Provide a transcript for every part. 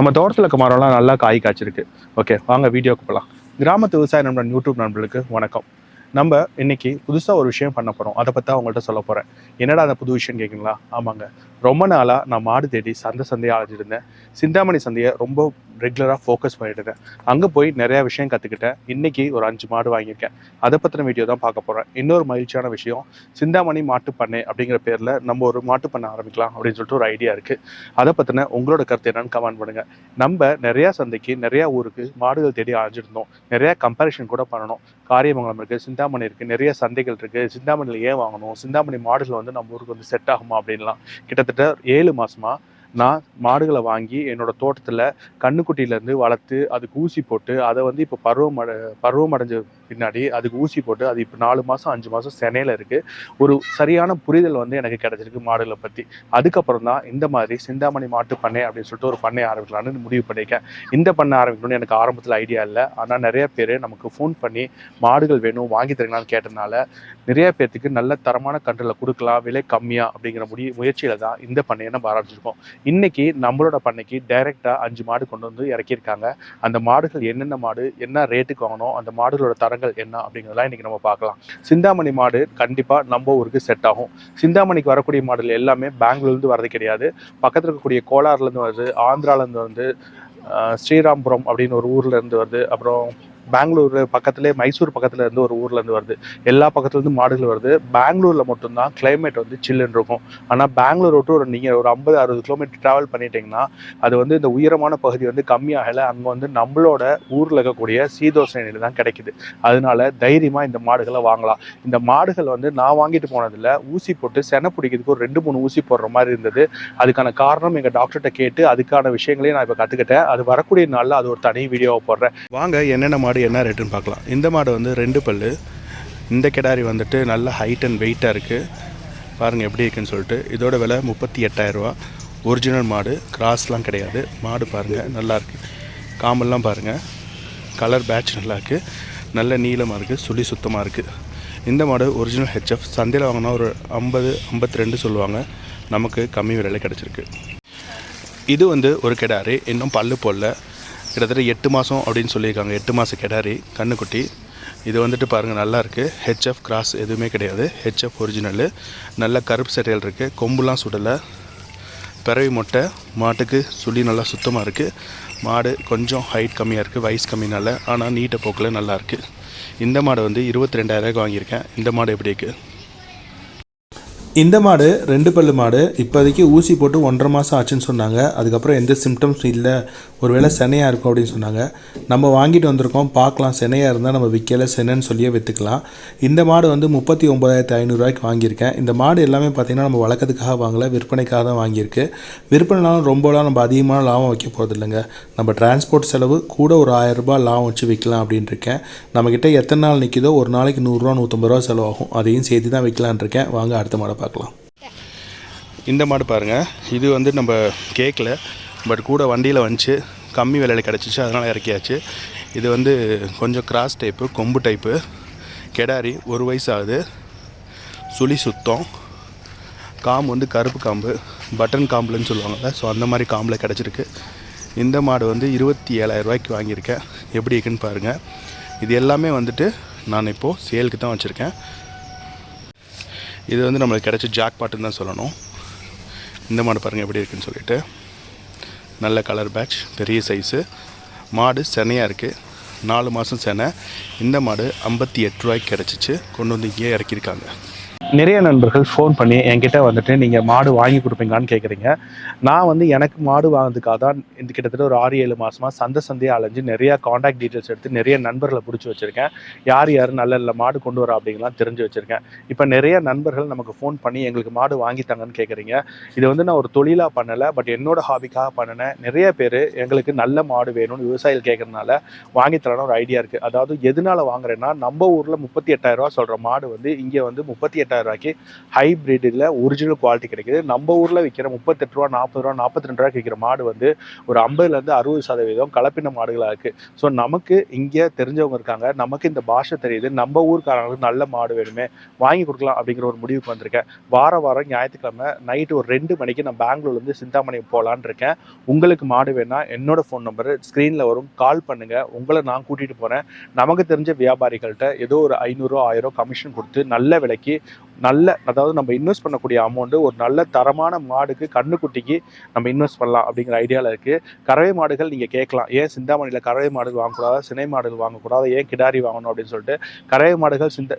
நம்ம தோட்டத்தில் இருக்க மரம்லாம் நல்லா காய் காய்ச்சிருக்கு. ஓகே வாங்க வீடியோக்கு போகலாம் கிராமத்து விவசாய நண்பன் யூடியூப் நண்பர்களுக்கு வணக்கம். நம்ம இன்னைக்கு புதுசாக ஒரு விஷயம் பண்ண போகிறோம் அதை பற்றி அவங்கள்ட்ட சொல்ல போகிறேன் என்னடா அந்த புது விஷயம் கேட்குங்களா ஆமாங்க. ரொம்ப நாளாக நான் மாடு தேடி சந்தை சந்தையாக அழைச்சிருந்தேன் சிந்தாமணி சந்தையை ரொம்ப ரெகுலராக ஃபோக்கஸ் பண்ணிட்டு அங்கே போய் நிறையா விஷயம் கற்றுக்கிட்டேன் இன்னைக்கு ஒரு அஞ்சு மாடு வாங்கியிருக்கேன். அதை பற்றின வீடியோ தான் பார்க்க போகிறேன் இன்னொரு மகிழ்ச்சியான விஷயம் சிந்தாமணி மாட்டு பண்ணை அப்படிங்கிற பேரில் நம்ம ஒரு மாட்டு பண்ணை ஆரம்பிக்கலாம் அப்படின்னு சொல்லிட்டு ஒரு ஐடியா இருக்குது அதை பற்றின உங்களோட கருத்து என்னன்னு கமெண்ட் பண்ணுங்கள் நம்ம நிறையா சந்தைக்கு நிறையா ஊருக்கு மாடுகள் தேடி அழைஞ்சிருந்தோம் நிறையா கம்பேரிஷன் கூட பண்ணணும். காரியமங்கலம் இருக்குது சிந்தாமணி இருக்குது நிறைய சந்தைகள் இருக்குது சிந்தாமணியில் ஏன் வாங்கணும்? சிந்தாமணி மாடுகள் வந்து நம்ம ஊருக்கு வந்து செட் ஆகுமா அப்படின்லாம். கிட்டத்தட்ட ஏழு மாதமாக நான் மாடுகளை வாங்கி என்னோட தோட்டத்தில் கண்ணுக்குட்டியிலேருந்து வளர்த்து அதுக்கு ஊசி போட்டு அதை வந்து இப்போ பருவம் பருவம் அடைஞ்ச பின்னாடி அதுக்கு ஊசி போட்டு அது இப்போ நாலு மாதம் அஞ்சு மாதம் சென்னையில் இருக்குது ஒரு சரியான புரிதல் வந்து எனக்கு கிடச்சிருக்கு மாடுகளை பற்றி அதுக்கப்புறம் தான் இந்த மாதிரி சிந்தாமணி மாட்டு பண்ணை அப்படின்னு சொல்லிட்டு ஒரு பண்ணை ஆரம்பிக்கலாம்னு முடிவு பண்ணியிருக்கேன். இந்த பண்ணை ஆரம்பிக்கணும்னு எனக்கு ஆரம்பத்தில் ஐடியா இல்லை. ஆனால் நிறைய பேர் நமக்கு ஃபோன் பண்ணி மாடுகள் வேணும் வாங்கி தரீங்களான்னு கேட்டனால நிறைய பேர்த்துக்கு நல்ல தரமான கன்றுகளை கொடுக்கலாம் விலை கம்மியாக அப்படிங்கிற முடி முயற்சியில் தான் இந்த பண்ணையை நம்ம ஆரம்பிச்சிருக்கோம். இன்னைக்கு நம்மளோட பண்ணைக்கு டைரெக்டாக அஞ்சு மாடு கொண்டு வந்து இறக்கியிருக்காங்க. அந்த மாடுகள் என்னென்ன மாடு என்ன ரேட்டுக்கு வாங்கணும் அந்த மாடுகளோட தரங்கள் என்ன அப்படிங்கிறதெல்லாம் இன்னைக்கு நம்ம பார்க்கலாம். சிந்தாமணி மாடு கண்டிப்பாக நம்ம ஊருக்கு செட் ஆகும். சிந்தாமணிக்கு வரக்கூடிய மாடுகள் எல்லாமே பெங்களூர்லேருந்து வரது கிடையாது. பக்கத்தில் இருக்கக்கூடிய கோலார்லேருந்து வருது ஆந்திராலேருந்து வந்து ஸ்ரீராம்புரம் அப்படின்னு ஒரு ஊர்ல இருந்து வருது. அப்புறம் பெங்களூர் பக்கத்துலேயே மைசூர் பக்கத்தில் இருந்து ஒரு ஊர்லேருந்து வருது. எல்லா பக்கத்துலேருந்து மாடுகள் வருது. பெங்களூரில் மட்டும்தான் கிளைமேட் வந்து சில்லுன்னு இருக்கும். ஆனால் பெங்களூர் விட்டு ஒரு நீங்கள் ஒரு ஐம்பது அறுபது கிலோமீட்டர் ட்ராவல் பண்ணிட்டீங்கன்னா அது வந்து இந்த உயரமான பகுதி வந்து கம்மியாகலை. அங்கே வந்து நம்மளோட ஊரில் இருக்கக்கூடிய சீதோஷ நிலை தான் கிடைக்குது. அதனால தைரியமாக இந்த மாடுகளை வாங்கலாம். இந்த மாடுகள் வந்து நான் வாங்கிட்டு போனதில் ஊசி போட்டு செனை பிடிக்கிறதுக்கு ஒரு ரெண்டு மூணு ஊசி போடுற மாதிரி இருந்தது. அதுக்கான காரணம் எங்கள் டாக்டர்கிட்ட கேட்டு அதுக்கான விஷயங்களையும் நான் இப்போ கற்றுக்கிட்டேன் அது வரக்கூடிய நாளில் அது ஒரு தனி வீடியோவை போடுறேன். வாங்க என்னென்ன மாடு என்ன ரேட்டுன்னு பார்க்கலாம். இந்த மாடு வந்து ரெண்டு பல்லு. இந்த கிடாரி வந்துட்டு நல்ல ஹைட் அண்ட் வெயிட்டாக இருக்குது பாருங்கள் எப்படி இருக்குன்னு சொல்லிட்டு. இதோட விலை முப்பத்தி எட்டாயிரரூவா ஒரிஜினல் மாடு. கிராஸ்லாம் கிடையாது. மாடு பாருங்கள் நல்லா இருக்கு. பாருங்கள் கலர் பேட்ச் நல்லா இருக்குது நல்ல நீளமாக இருக்குது சுழி சுத்தமாக இருக்குது இந்த மாடு ஒரிஜினல் ஹெச்எஃப் சந்தையில் வாங்கினா ஒரு ஐம்பது ஐம்பத்தி ரெண்டு சொல்லுவாங்க. நமக்கு கம்மி விலையில் கிடச்சிருக்கு. இது வந்து ஒரு கிடாரி. இன்னும் பல்லு போடல. கிட்டத்தட்ட எட்டு மாதம் அப்படின்னு சொல்லியிருக்காங்க. எட்டு மாதம் கெடாரி கண்ணுக்குட்டி. இது வந்துட்டு பாருங்கள் நல்லாயிருக்கு ஹெச்எஃப் கிராஸ் எதுவுமே கிடையாது. ஹெச்எஃப் ஒரிஜினலு நல்ல கருப்பு சட்டைகள் இருக்குது கொம்புலாம் சுடலை. பிறவி மொட்டை. மாட்டுக்கு சுழி நல்லா சுத்தமாக இருக்குது மாடு கொஞ்சம் ஹைட் கம்மியாக இருக்குது வயசு கம்மினால. ஆனால் நீட்ட போக்கில் நல்லாயிருக்கு இந்த மாடு வந்து இருபத்தி ரெண்டாயிரரூவாய்க்கு வாங்கியிருக்கேன். இந்த மாடு எப்படி இருக்குது இந்த மாடு ரெண்டு பல்லு மாடு இப்போதைக்கு ஊசி போட்டு ஒன்றரை மாதம் ஆச்சுன்னு சொன்னாங்க. அதுக்கப்புறம் எந்த சிம்டம்ஸ் இல்லை. ஒருவேளை செனையாக இருக்கும் அப்படின்னு சொன்னாங்க. நம்ம வாங்கிட்டு வந்திருக்கோம். பார்க்கலாம். செனையாக இருந்தால் நம்ம விற்கல செனைன்னு சொல்லியே விற்றுக்கலாம் இந்த மாடு வந்து முப்பத்தி ஒம்பதாயிரத்தி ஐநூறுரூவாய்க்கு வாங்கியிருக்கேன். இந்த மாடு எல்லாமே பார்த்திங்கன்னா நம்ம வளர்க்கறதுக்காக வாங்கலை. விற்பனைக்காக தான் வாங்கியிருக்கு. விற்பனைனாலும் ரொம்பலாம் நம்ம அதிகமான லாபம் வைக்க போகிறது இல்லைங்க நம்ம டிரான்ஸ்போர்ட் செலவு கூட ஒரு ஆயிரம் ரூபாய் லாபம் வச்சு விற்கலாம் அப்படின்னு இருக்கேன். நம்மக்கிட்ட எத்தனை நாள் நிற்கிதோ ஒரு நாளைக்கு நூறுரூவா நூற்றம்பது ரூபா செலவாகும். அதையும் சேர்த்து தான் விற்கலான் இருக்கேன். வாங்க அடுத்த மாடை பார்க்கலாம். இந்த மாடு பாருங்கள் இது வந்து நம்ம கேட்கல பட் கூட வண்டியில் வந்துச்சு. கம்மி விலையில் கிடச்சிச்சு அதனால் இறக்கியாச்சு. இது வந்து கொஞ்சம் கிராஸ் டைப்பு கொம்பு டைப்பு கெடாரி ஒரு வயசு ஆகுது சுழி சுத்தம். காம்பு வந்து கருப்பு காம்பு பட்டன் காம்புலன்னு சொல்லுவாங்கள்ல ஸோ அந்த மாதிரி காம்பில் கிடச்சிருக்கு. இந்த மாடு வந்து இருபத்தி ஏழாயிரம் ரூபாய்க்கு வாங்கியிருக்கேன். எப்படி இருக்குன்னு பாருங்கள் இது எல்லாமே வந்துட்டு நான் இப்போது சேலுக்கு தான் வச்சுருக்கேன். இது வந்து நம்மளுக்கு கிடைச்ச ஜாக் பாட்டுன்னு தான் சொல்லணும். இந்த மாடு பாருங்கள் எப்படி இருக்குன்னு சொல்லிட்டு. நல்ல கலர் பேட்ச் பெரிய சைஸு மாடு செனையாக இருக்குது நாலு மாதம் செனை. இந்த மாடு ஐம்பத்தி எட்டு ரூபாய்க்கு கிடச்சிச்சு. கொண்டு வந்து இங்கேயே இறக்கியிருக்காங்க. நிறைய நண்பர்கள் ஃபோன் பண்ணி என்கிட்ட வந்துட்டு நீங்கள் மாடு வாங்கி கொடுப்பீங்களான்னு கேட்குறீங்க நான் வந்து எனக்கு மாடு வாங்கினதுக்காக தான் இந்த கிட்டத்தட்ட ஒரு ஆறு ஏழு மாதமாக சந்தை சந்தையாக அலைஞ்சு நிறையா காண்டாக்ட் டீட்டெயில்ஸ் எடுத்து நிறைய நண்பர்களை பிடிச்சி வச்சுருக்கேன். யார் யார் நல்ல நல்ல மாடு கொண்டு வரா அப்படிங்கலாம் தெரிஞ்சு வச்சுருக்கேன். இப்போ நிறைய நண்பர்கள் நமக்கு ஃபோன் பண்ணி எங்களுக்கு மாடு வாங்கித்தாங்கன்னு கேட்குறீங்க இது வந்து நான் ஒரு தொழிலாக பண்ணலை பட் என்னோட ஹாபிக்காக பண்ணினேன். நிறைய பேர் எங்களுக்கு நல்ல மாடு வேணும்னு விவசாயிகள் கேட்குறதுனால வாங்கித்தரணும் ஒரு ஐடியா இருக்குது அதாவது எதனால வாங்குறேன்னா நம்ம ஊரில் முப்பத்தி எட்டாயிரரூவா சொல்கிற மாடு வந்து இங்கே வந்து முப்பத்தி எட்டாயிரம் முப்பத்தாயிரம் ரூபாய்க்கு ஹைபிரிட்டில் ஒரிஜினல் குவாலிட்டி கிடைக்குது. நம்ம ஊரில் விற்கிற முப்பத்தெட்டு ரூபா நாற்பது ரூபா நாற்பத்தி ரெண்டு ரூபாய்க்கு விற்கிற மாடு வந்து ஒரு ஐம்பதுலேருந்து அறுபது சதவீதம் கலப்பின மாடுகளாக இருக்குது ஸோ நமக்கு இங்கே தெரிஞ்சவங்க இருக்காங்க. நமக்கு இந்த பாஷை தெரியுது. நம்ம ஊருக்காரங்களுக்கு நல்ல மாடு வேணுமே வாங்கி கொடுக்கலாம் அப்படிங்கிற ஒரு முடிவுக்கு வந்திருக்கேன். வார வாரம் ஞாயிற்றுக்கிழமை நைட்டு ஒரு ரெண்டு மணிக்கு நான் பெங்களூர்லேருந்து சிந்தாமணி போகலான்னு இருக்கேன். உங்களுக்கு மாடு வேணா என்னோட ஃபோன் நம்பர் ஸ்க்ரீனில் வரும். கால் பண்ணுங்கள் உங்களை நான் கூட்டிகிட்டு போகிறேன் நமக்கு தெரிஞ்ச வியாபாரிகள்கிட்ட ஏதோ ஒரு ஐநூறுரூவா ஆயிரம் கமிஷன் கொடுத்து நல்ல விலைக்கு நல்ல அதாவது நம்ம இன்வெஸ்ட் பண்ணக்கூடிய அமௌண்ட்டு ஒரு நல்ல தரமான மாடுக்கு கண்ணுக்குட்டிக்கு நம்ம இன்வெஸ்ட் பண்ணலாம் அப்படிங்கிற ஐடியாவில் இருக்குது கறவை மாடுகள் நீங்கள் கேட்கலாம். ஏன் சிந்தாமணியில் கறவை மாடுகள் வாங்கக்கூடாது? சினை மாடுகள் வாங்கக்கூடாது? ஏன் கிடாரி வாங்கணும் அப்படின்னு சொல்லிட்டு கறவை மாடுகள் சிந்த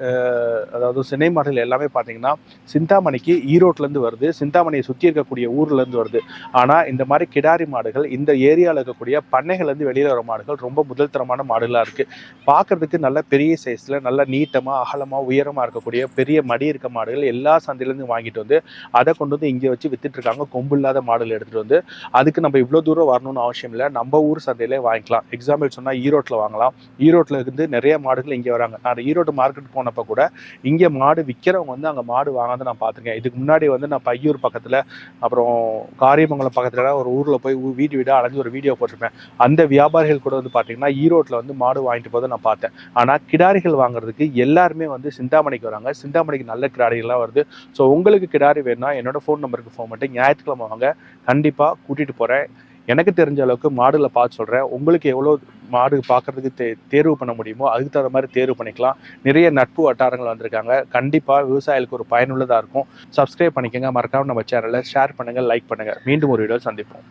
அதாவது சினை மாடுகள் எல்லாமே பார்த்தீங்கன்னா சிந்தாமணிக்கு ஈரோட்லேருந்து வருது. சிந்தாமணியை சுற்றி இருக்கக்கூடிய ஊர்லேருந்து வருது. ஆனால் இந்த மாதிரி கிடாரி மாடுகள் இந்த ஏரியாவில் இருக்கக்கூடிய பண்ணைகள்லேருந்து வெளியில் வர மாடுகள் ரொம்ப முதல் தரமான மாடுகளாக இருக்குது பார்க்கறதுக்கு நல்ல பெரிய சைஸில் நல்ல நீட்டமாக அகலமாக உயரமாக இருக்கக்கூடிய பெரிய மடி இருக்க மாடுகள் எல்லா சந்தையிலேருந்து வாங்கிட்டு வந்து அதை கொண்டு வந்து இங்கே வச்சு வித்துட்ருக்காங்க கொம்பு இல்லாத மாடுகள் எடுத்துகிட்டு வந்து அதுக்கு நம்ம இவ்வளோ தூரம் வரணும்னு அவசியம் இல்லை. நம்ம ஊர் சந்தையிலே வாங்கிக்கலாம். எக்ஸாம்பிள் சொன்னால் ஈரோட்டில் வாங்கலாம். ஈரோட்டில் இருந்து நிறைய மாடுகள் இங்கே வராங்க. நான் ஈரோடு மார்க்கெட் போனப்போ கூட இங்கே மாடு விற்கிறவங்க வந்து அங்கே மாடு வாங்காத நான் பார்த்துருக்கேன். இதுக்கு முன்னாடி வந்து நான் பையூர் பக்கத்தில் அப்புறம் காரியமங்கலம் பக்கத்தில் ஒரு ஊரில் போய் வீடு வீடாக அலைஞ்சு ஒரு வீடியோ போட்டிருப்பேன். அந்த வியாபாரிகள் கூட வந்து பார்த்தீங்கன்னா ஈரோட்டில் வந்து மாடு வாங்கிட்டு போதை நான் பார்த்தேன். ஆனால் கிடாரிகள் வாங்குறதுக்கு எல்லாருமே வந்து சிந்தாமணிக்கு வராங்க. சிந்தாமணிக்கு நல்ல கிடாரிகள்லாம் வருது. ஸோ உங்களுக்கு கிடாரி வேணும்னா என்னோடய ஃபோன் நம்பருக்கு ஃபோன் பண்ணிட்டு ஞாயிற்றுக்கிழமை வாங்க. கண்டிப்பாக கூட்டிகிட்டு போகிறேன் எனக்கு தெரிஞ்ச அளவுக்கு மாடுல பார்த்து சொல்கிறேன் உங்களுக்கு எவ்வளோ மாடு பார்க்கறதுக்கு தே தேர்வு பண்ண முடியுமோ அதுக்கு தகுந்த மாதிரி தேர்வு பண்ணிக்கலாம். நிறைய நட்பு வட்டாரங்கள் வந்திருக்காங்க. கண்டிப்பாக விவசாயிகளுக்கு ஒரு பயனுள்ளதாக இருக்கும். சப்ஸ்கிரைப் பண்ணிக்கோங்க. மறக்காம நம்ம சேனலை ஷேர் பண்ணுங்கள் லைக் பண்ணுங்கள் மீண்டும் ஒரு வீடியோ சந்திப்போம்.